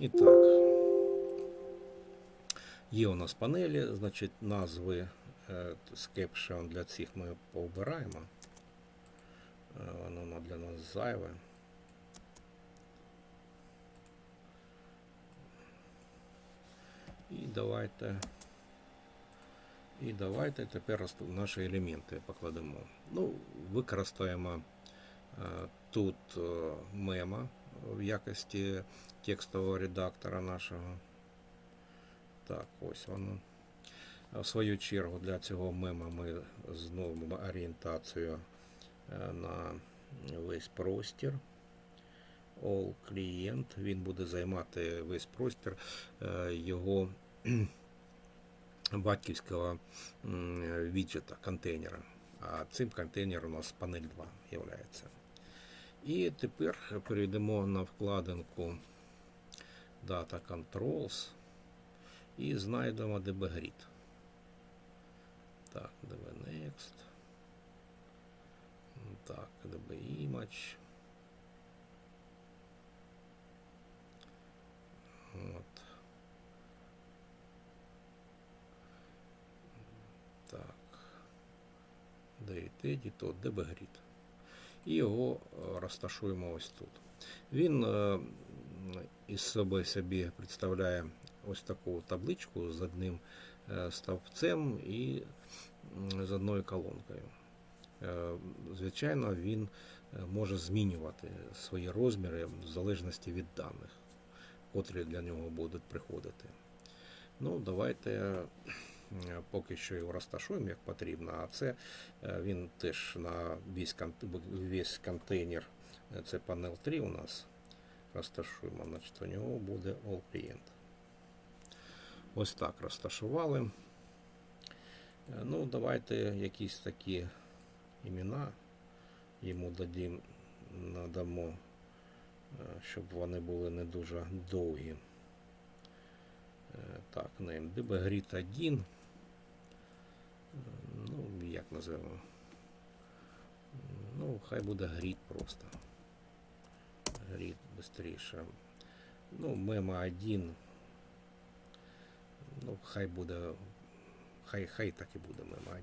І так. Є у нас панелі, значить, назви е, з кепшеон для цих ми пообираємо. Е, Воно для нас зайве. І давайте. І давайте тепер наші елементи покладемо. Ну, використаємо е, тут е, мема в якості текстового редактора нашого. Так, ось воно. В свою чергу для цього мема ми знову орієнтацію е, на весь простір. All Client, він буде займати весь простір е, його батьківського м, віджета, контейнера. А цим контейнером у нас панель 2 є. І тепер перейдемо на вкладинку Data Controls і знайдемо DB Grid. Так, DB Next. Так, DB Image. От. Так. Date Edit, от DB Grid. І його е, розташуємо ось тут. Він е, із себе собі представляє ось таку табличку з одним е, стовпцем і з одною колонкою. Звичайно, він може змінювати свої розміри в залежності від даних, котрі для нього будуть приходити. Ну, давайте поки що його розташуємо як потрібно, а це е, він теж на весь, контейнер, е, це панел 3 у нас розташуємо, значить у нього буде All Client. Ось так розташували. Е, Ну, давайте якісь такі імена йому дадім, надамо, е, щоб вони були не дуже довгі. Е, Так, name DBGrid 1. Як називаємо? Ну, хай буде грід просто. Грід швидше. Ну, мема 1. Ну, хай буде. Хай, хай так і буде мема 1.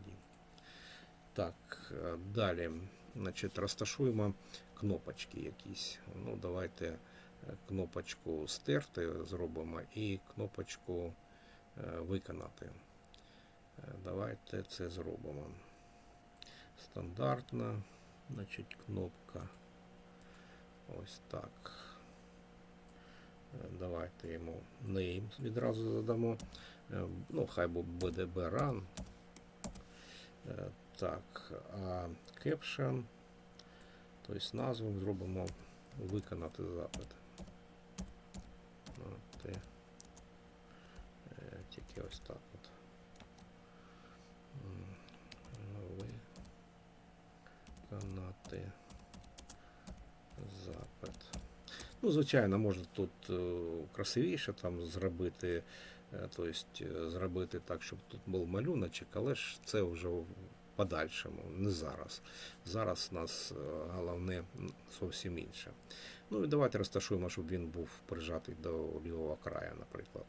Так, е, далі. Значить, розташуємо кнопочки якісь. Ну, давайте е, кнопочку стерти зробимо і кнопочку е, виконати. Давайте це зробимо. Стандартна, значить, кнопка. Ось так. Е, Давайте йому name відразу задамо. Е, Ну, хай бу- буде BRAN. Е, Так, а caption, тобто назву зробимо виконати запит. Тільки ось так от. Виконати запит. Ну, звичайно, можна тут е, красивіше там зробити, е, тобто е, зробити так, щоб тут був малюночок, але ж це вже в подальшому, не зараз. Зараз у нас головне зовсім інше. Ну і давайте розташуємо, щоб він був прижатий до лівого краю, наприклад.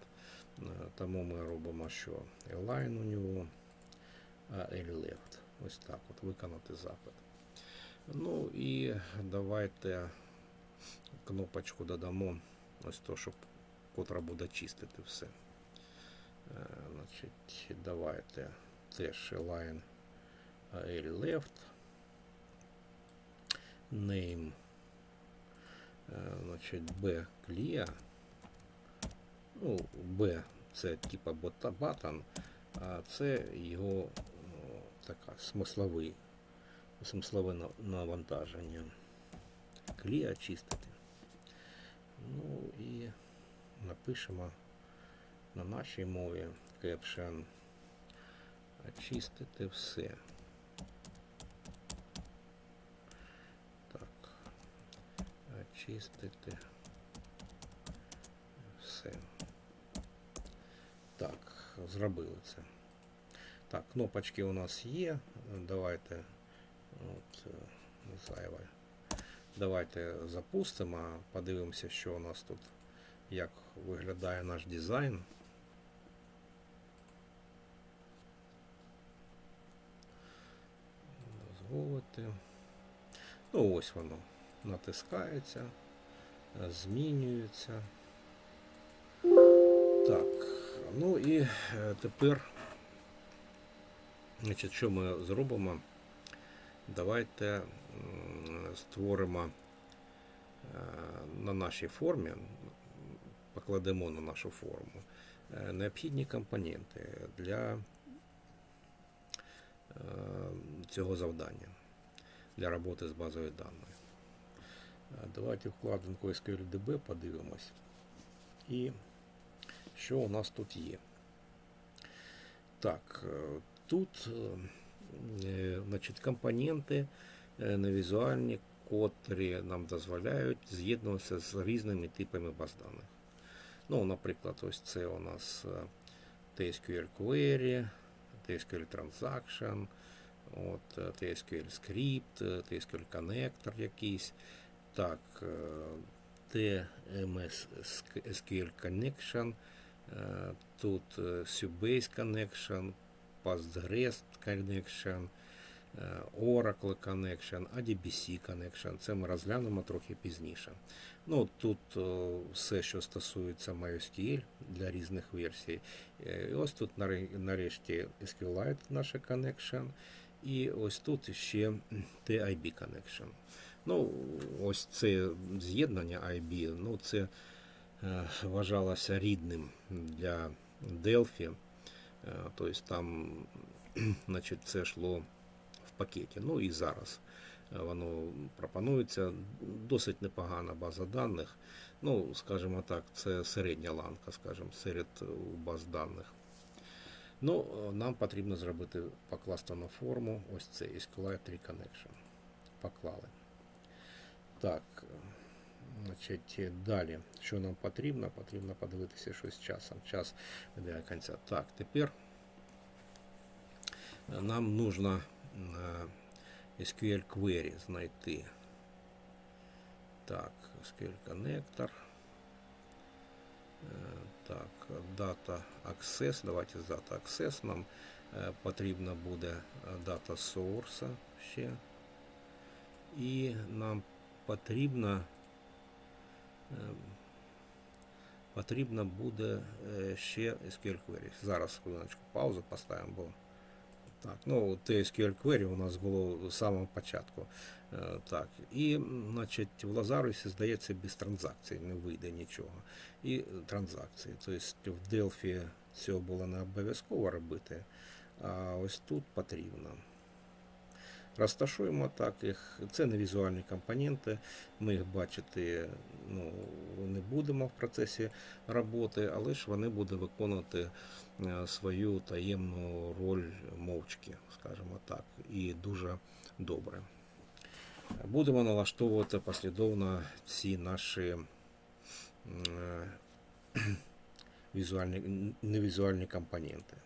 Тому ми робимо, що align у нього, а L left. Ось так от виконати запит. Ну і давайте кнопочку додамо, ось то, щоб котра буде чистити все. Значить, давайте теж align L left. Name. Значить, B clear. Ну, B це типа button, а це його о, така смисловий, смислове навантаження. Клі очистити. Ну і напишемо на нашій мові caption очистити все. Так. Очистити все. Так, зробили це. Так, кнопочки у нас є. Давайте от, е, зайве. Давайте запустимо, подивимося, що у нас тут як виглядає наш дизайн. Дозволити. Ну, ось воно натискається, змінюється. Так, ну і е, тепер, значить, що ми зробимо? Давайте створимо е, на нашій формі, покладемо на нашу форму е, необхідні компоненти для е, цього завдання, для роботи з базою даних. Е, Давайте вкладинку SQLDB подивимось. І що у нас тут є? Так, тут значить, компоненти е, невізуальні, котрі нам дозволяють з'єднуватися з різними типами баз даних. Ну, наприклад, ось це у нас е, TSQL Query, TSQL Transaction, от, TSQL Script, TSQL Connector якийсь. Так, TMS SQL Connection, тут Subase Connection, Postgres Connection, е, Oracle Connection, ADBC Connection. Це ми розглянемо трохи пізніше. Ну, тут е, все, що стосується MySQL для різних версій. Е, І ось тут нарешті SQLite наше connection. І ось тут ще TIB connection. Ну, ось це з'єднання IB, ну це вважалося рідним для Delphi. Тобто там значить, це йшло в пакеті. Ну і зараз е, воно пропонується. Досить непогана база даних. Ну, скажімо так, це середня ланка, скажімо, серед е, баз даних. Ну, нам потрібно зробити покласти на форму ось цей SQLite Reconnection. Поклали. Так, значить, е, далі, що нам потрібно? Потрібно подивитися щось з часом. Час до кінця. Так, тепер е, нам нужно е, SQL Query знайти. Так, SQL Connector. Е, Так, Data Access. Давайте з Data Access нам е, потрібна буде е, Data Source ще. І нам потрібно е, потрібно буде е, ще SQL Query. Зараз хвилиночку паузу поставимо, бо так, ну, те SQL Query у нас було з самого початку. Е, Так, і, значить, в Лазарусі, здається, без транзакцій не вийде нічого. І е, транзакції. Тобто в Delphi цього було не обов'язково робити, а ось тут потрібно. Розташуємо так їх. Це не візуальні компоненти. Ми їх бачити ну, не будемо в процесі роботи, але ж вони будуть виконувати е, свою таємну роль мовчки, скажімо так, і дуже добре. Будемо налаштовувати послідовно ці наші е, візуальні, невізуальні компоненти.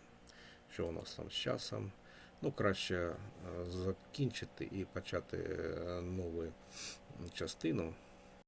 Що у нас там з часом? Ну, краще е, закінчити і почати е, нову частину.